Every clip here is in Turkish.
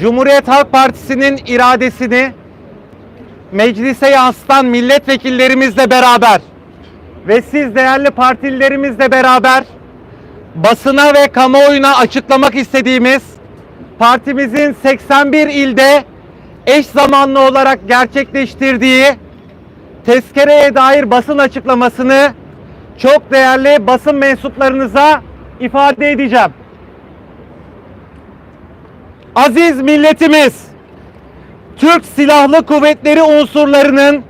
Cumhuriyet Halk Partisi'nin iradesini meclise yansıtan milletvekillerimizle beraber ve siz değerli partililerimizle beraber basına ve kamuoyuna açıklamak istediğimiz partimizin 81 ilde eş zamanlı olarak gerçekleştirdiği tezkereye dair basın açıklamasını çok değerli basın mensuplarınıza ifade edeceğim. Aziz milletimiz, Türk Silahlı Kuvvetleri unsurlarının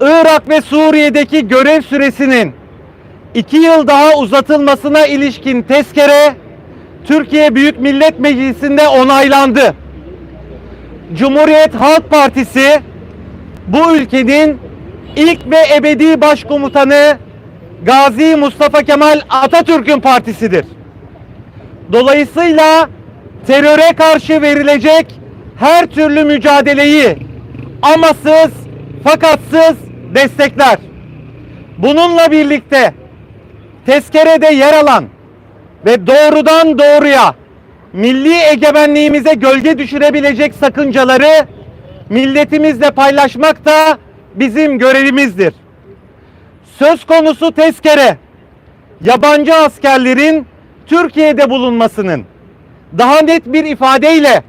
Irak ve Suriye'deki görev süresinin iki yıl daha uzatılmasına ilişkin tezkere Türkiye Büyük Millet Meclisi'nde onaylandı. Cumhuriyet Halk Partisi bu ülkenin ilk ve ebedi başkomutanı Gazi Mustafa Kemal Atatürk'ün partisidir. Dolayısıyla teröre karşı verilecek her türlü mücadeleyi amasız fakatsız destekler. Bununla birlikte tezkerede yer alan ve doğrudan doğruya milli egemenliğimize gölge düşürebilecek sakıncaları milletimizle paylaşmak da bizim görevimizdir. Söz konusu tezkere yabancı askerlerin Türkiye'de bulunmasının daha net bir ifadeyle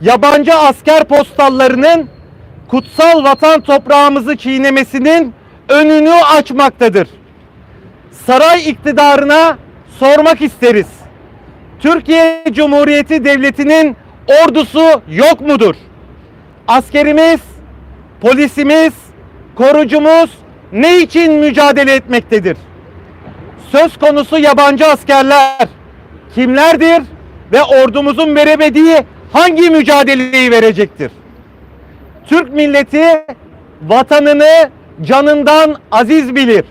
yabancı asker postallarının kutsal vatan toprağımızı çiğnemesinin önünü açmaktadır. Saray iktidarına sormak isteriz. Türkiye Cumhuriyeti Devleti'nin ordusu yok mudur? Askerimiz, polisimiz, korucumuz ne için mücadele etmektedir? Söz konusu yabancı askerler kimlerdir ve ordumuzun veremediği hangi mücadeleyi verecektir? Türk milleti vatanını canından aziz bilir.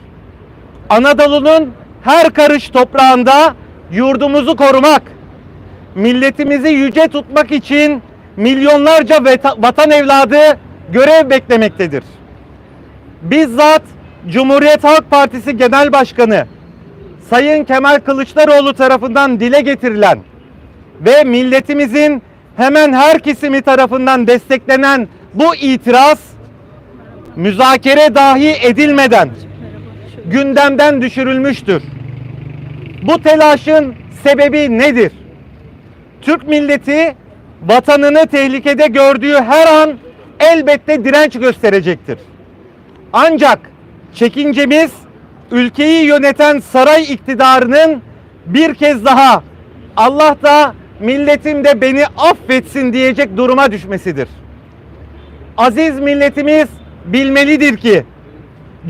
Anadolu'nun her karış toprağında yurdumuzu korumak, milletimizi yüce tutmak için milyonlarca vatan evladı görev beklemektedir. Bizzat Cumhuriyet Halk Partisi Genel Başkanı Sayın Kemal Kılıçdaroğlu tarafından dile getirilen ve milletimizin hemen her kesimi tarafından desteklenen bu itiraz müzakere dahi edilmeden gündemden düşürülmüştür. Bu telaşın sebebi nedir? Türk milleti vatanını tehlikede gördüğü her an elbette direnç gösterecektir. Ancak çekincemiz ülkeyi yöneten saray iktidarının bir kez daha Allah da milletim de beni affetsin diyecek duruma düşmesidir. Aziz milletimiz bilmelidir ki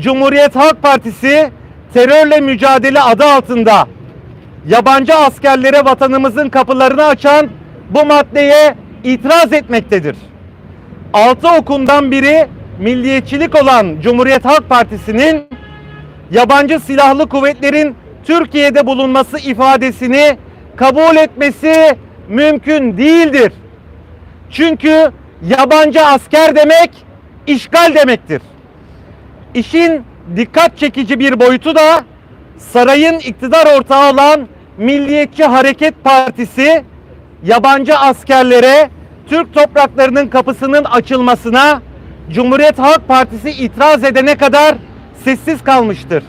Cumhuriyet Halk Partisi terörle mücadele adı altında yabancı askerlere vatanımızın kapılarını açan bu maddeye itiraz etmektedir. Altı okundan biri milliyetçilik olan Cumhuriyet Halk Partisi'nin yabancı silahlı kuvvetlerin Türkiye'de bulunması ifadesini kabul etmesi mümkün değildir. Çünkü yabancı asker demek işgal demektir. İşin dikkat çekici bir boyutu da sarayın iktidar ortağı olan Milliyetçi Hareket Partisi yabancı askerlere Türk topraklarının kapısının açılmasına Cumhuriyet Halk Partisi itiraz edene kadar sessiz kalmıştır.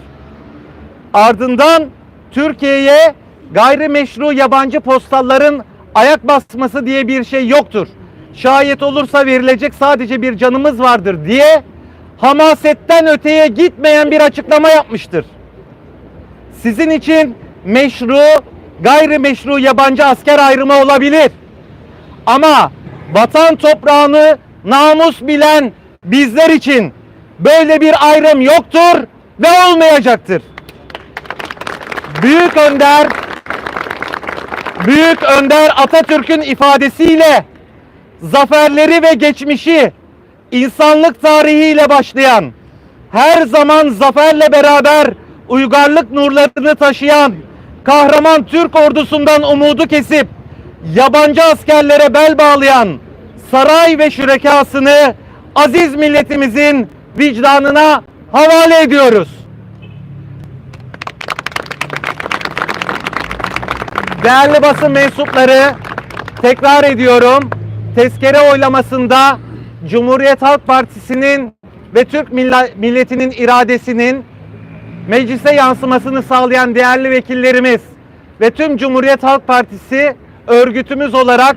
Ardından Türkiye'ye gayrimeşru yabancı postalların ayak basması diye bir şey yoktur. Şayet olursa verilecek sadece bir canımız vardır diye hamasetten öteye gitmeyen bir açıklama yapmıştır. Sizin için meşru, gayrimeşru yabancı asker ayrımı olabilir. Ama vatan toprağını namus bilen bizler için böyle bir ayrım yoktur ve olmayacaktır. Büyük Önder Büyük Önder Atatürk'ün ifadesiyle zaferleri ve geçmişi insanlık tarihiyle başlayan her zaman zaferle beraber uygarlık nurlarını taşıyan kahraman Türk ordusundan umudu kesip yabancı askerlere bel bağlayan saray ve şürekasını aziz milletimizin vicdanına havale ediyoruz. Değerli basın mensupları tekrar ediyorum. tezkere oylamasında Cumhuriyet Halk Partisi'nin ve Türk milletinin iradesinin meclise yansımasını sağlayan değerli vekillerimiz ve tüm Cumhuriyet Halk Partisi örgütümüz olarak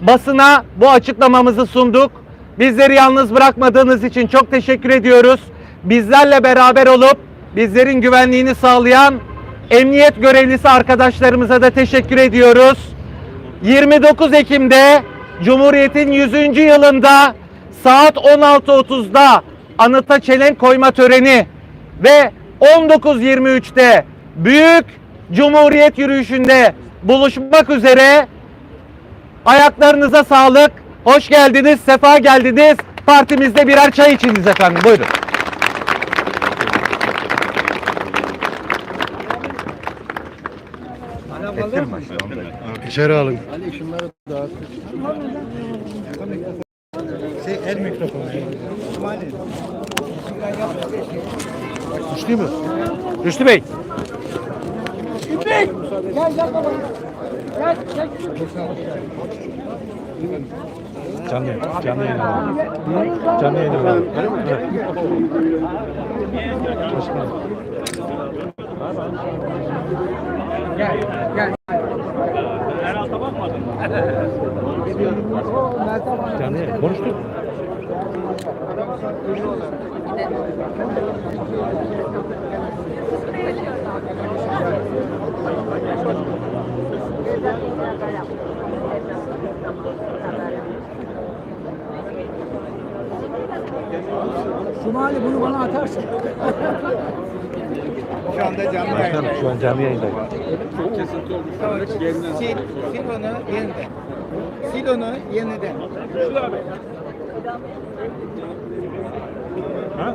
basına bu açıklamamızı sunduk. Bizleri yalnız bırakmadığınız için çok teşekkür ediyoruz. Bizlerle beraber olup bizlerin güvenliğini sağlayan emniyet görevlisi arkadaşlarımıza da teşekkür ediyoruz. 29 Ekim'de Cumhuriyet'in 100. yılında saat 16.30'da anıta çelenk koyma töreni ve 19.23'te büyük Cumhuriyet yürüyüşünde buluşmak üzere ayaklarınıza sağlık. Hoş geldiniz, sefa geldiniz. Partimizde birer çay içiniz efendim. Buyurun. İçeri alın. Rüştü mü? Rüştü Bey. Canlı yayın. Canlı yayın. Canlı yayın. Var. Evet. Canlı yayın. Konuştuk. Cumali bunu bana atarsın. şu anda canlı Başkanım şu an canlı yayındayım. Çok kesinti olmuş. Evet. Sil, silonu yeniden. Silonu yeniden. Şurada abi. Ha?